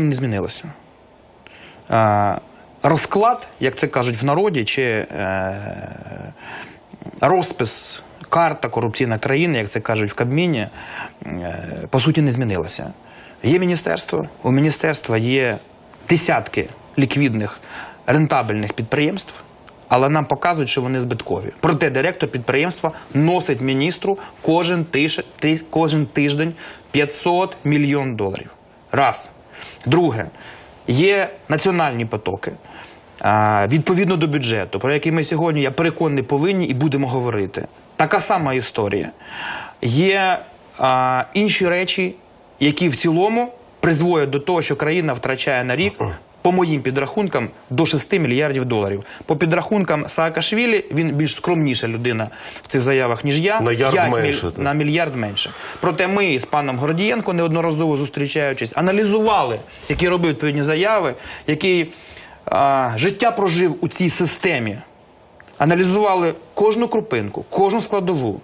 не змінилося. Розклад, як це кажуть в народі, чи е, розпис, карта корупційна країни, як це кажуть в Кабміні, е, по суті, не змінилася. Є міністерство, у міністерства є десятки ліквідних рентабельних підприємств, але нам показують, що вони збиткові. Проте директор підприємства носить міністру кожен тиждень 500 мільйон доларів. Раз. Друге, є національні потоки. Відповідно до бюджету, про який ми сьогодні, я переконаний, повинні і будемо говорити. Така сама історія. Є а, інші речі, які в цілому призводять до того, що країна втрачає на рік, по моїм підрахункам, до 6 мільярдів доларів. По підрахункам Саакашвілі, він більш скромніша людина в цих заявах, ніж я. На ярд менше, так. на мільярд менше. Проте ми з паном Гордієнко неодноразово зустрічаючись, аналізували, які робив відповідні заяви, який а, життя прожив у цій системі. Аналізували кожну крупинку, кожну складову,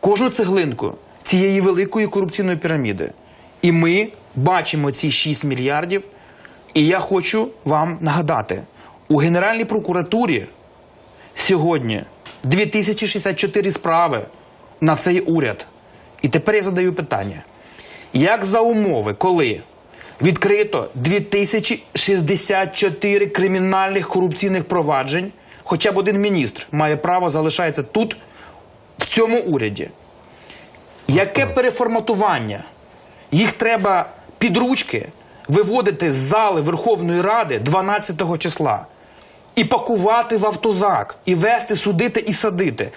кожну цеглинку цієї великої корупційної піраміди. І ми бачимо ці 6 мільярдів. І я хочу вам нагадати: у Генеральній прокуратурі сьогодні 2064 справи на цей уряд. І тепер я задаю питання: як за умови, коли відкрито 2064 кримінальних корупційних проваджень, хоча б один міністр має право залишається тут, в цьому уряді? Яке переформатування? Їх треба під ручки виводити з зали Верховної Ради 12 числа і пакувати в автозак, і вести, судити і садити.